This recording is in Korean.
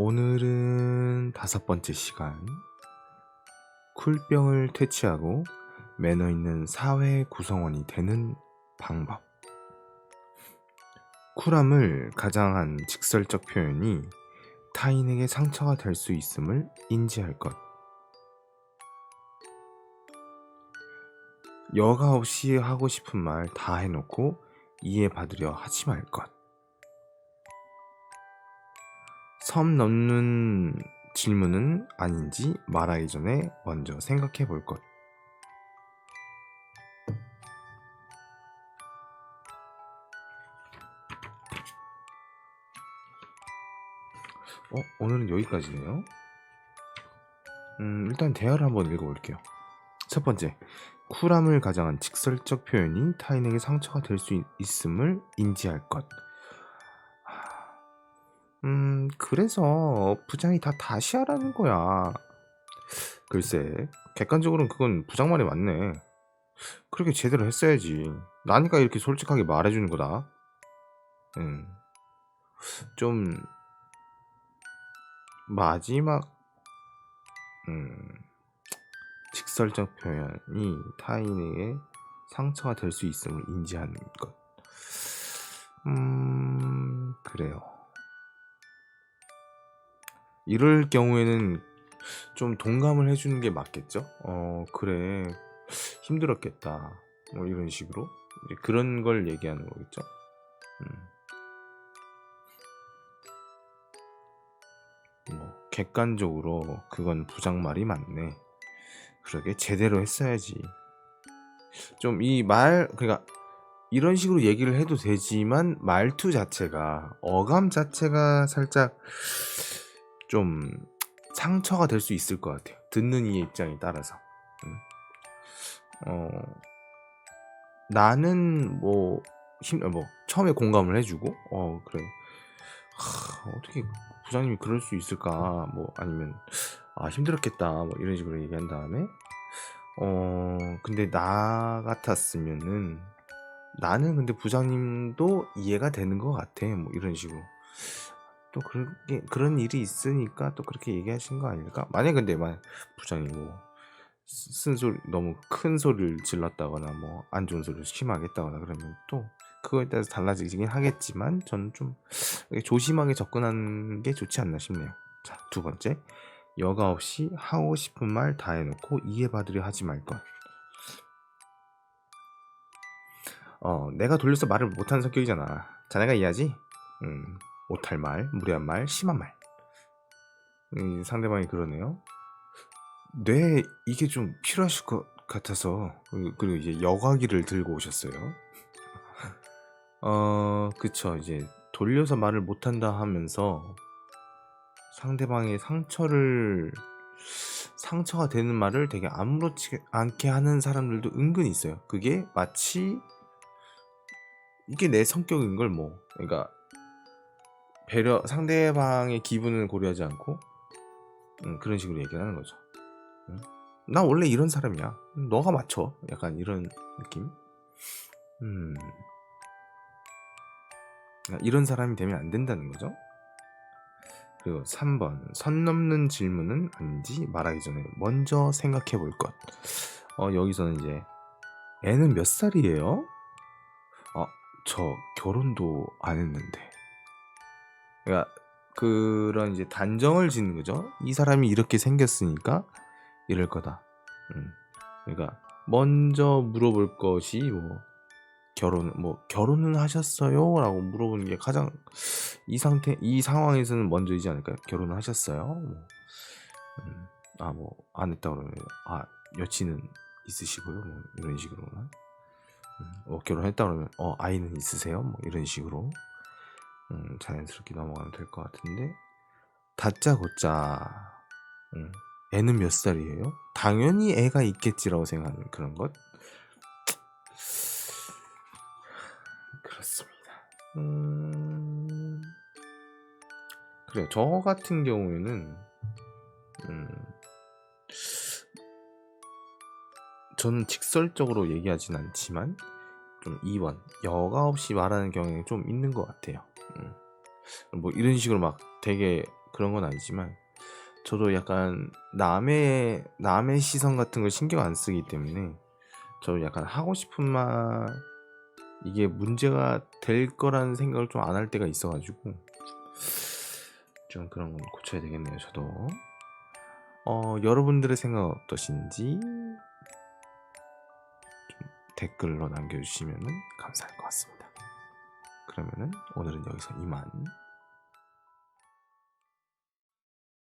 오늘은 다섯 번째 시간. 쿨병을 퇴치하고 매너 있는 사회 구성원이 되는 방법. 쿨함을 가장한 직설적 표현이 타인에게 상처가 될 수 있음을 인지할 것. 여과 없이 하고 싶은 말 다 해놓고 이해받으려 하지 말 것. 섬 넘는 질문은 아닌지 말하기 전에 먼저 생각해 볼 것. 어, 오늘은 여기까지네요. 음, 일단 대화를 한번 읽어볼게요. 첫 번째, 쿨함을 가장한 직설적 표현이 타인에게 상처가 될 수 있음을 인지할 것. 음, 그래서 부장이 다 다시 하라는 거야. 글쎄, 객관적으로는 그건 부장 말이 맞네. 그렇게 제대로 했어야지. 나니까 이렇게 솔직하게 말해주는 거다. 음, 좀 마지막 음, 직설적 표현이 타인에게 상처가 될 수 있음을 인지하는 것. 음, 그래요. 이럴 경우에는 좀 동감을 해주는 게 맞겠죠? 어, 그래. 힘들었겠다. 뭐 이런 식으로. 그런 걸 얘기하는 거겠죠? 음. 뭐, 객관적으로 그건 부장 말이 맞네. 그러게 제대로 했어야지. 좀 이 말, 그러니까 이런 식으로 얘기를 해도 되지만 말투 자체가 어감 자체가 살짝 좀 상처가 될 수 있을 것 같아요. 듣는 이의 입장에 따라서. 음. 어, 나는 뭐, 힘, 뭐, 처음에 공감을 해주고, 어, 그래. 하, 어떻게 부장님이 그럴 수 있을까? 뭐, 아니면, 아, 힘들었겠다. 뭐, 이런 식으로 얘기한 다음에, 어, 근데 나 같았으면은, 나는 근데 부장님도 이해가 되는 것 같아. 뭐, 이런 식으로. 또 그렇게 그런 일이 있으니까 또 그렇게 얘기하신 거 아닐까? 만약 근데 만 부장이 뭐 쓴소리 너무 큰 소리를 질렀다거나 뭐 안 좋은 소리를 심하게 했다거나 그러면 또 그거에 따라서 달라지긴 하겠지만 저는 좀 조심하게 접근하는 게 좋지 않나 싶네요. 자, 두 번째. 여과 없이 하고 싶은 말 다 해놓고 이해받으려 하지 말 것. 어, 내가 돌려서 말을 못하는 성격이잖아. 자네가 이해하지? 음, 못할 말, 무례한 말, 심한 말. 음, 상대방이 그러네요. 네, 이게 좀 필요하실 것 같아서 그리고 이제 여과기를 들고 오셨어요. 어, 그쵸. 이제 돌려서 말을 못한다 하면서 상대방의 상처를 상처가 되는 말을 되게 아무렇지 않게 하는 사람들도 은근히 있어요. 그게 마치 이게 내 성격인 걸 뭐, 그러니까 배려 상대방의 기분을 고려하지 않고 음, 그런 식으로 얘기를 하는 거죠. 음? 나 원래 이런 사람이야. 너가 맞춰. 약간 이런 느낌. 음. 그러니까 이런 사람이 되면 안 된다는 거죠. 그리고 3번 선 넘는 질문은 아닌지 말하기 전에 먼저 생각해 볼 것. 어, 여기서는 이제 애는 몇 살이에요? 어, 저 결혼도 안 했는데. 그러니까 그런 이제 단정을 짓는 거죠. 이 사람이 이렇게 생겼으니까 이럴 거다. 음. 그러니까 먼저 물어볼 것이 뭐 결혼 뭐 결혼은 하셨어요?라고 물어보는 게 가장 이 상태 이 상황에서는 먼저이지 않을까요? 결혼을 하셨어요? 뭐, 음, 아뭐 안 했다 그러면 아 여친은 있으시고요? 뭐 이런 식으로는 음, 어, 결혼했다 그러면 어 아이는 있으세요? 뭐 이런 식으로 음, 자연스럽게 넘어가면 될 것 같은데 다짜고짜 음, 애는 몇 살이에요? 당연히 애가 있겠지라고 생각하는 그런 것 그렇습니다. 음... 그래요. 저 같은 경우에는 음... 저는 직설적으로 얘기하진 않지만 좀 2번 여과 없이 말하는 경향이 좀 있는 것 같아요. 음. 뭐 이런 식으로 막 되게 그런 건 아니지만 저도 약간 남의 남의 시선 같은 걸 신경 안 쓰기 때문에 저 약간 하고 싶은 말 이게 문제가 될 거라는 생각을 좀 안 할 때가 있어가지고 좀 그런 건 고쳐야 되겠네요. 저도 어, 여러분들의 생각 어떠신지 좀 댓글로 남겨주시면 감사할 것 같습니다. 그러면은 오늘은 여기서 이만.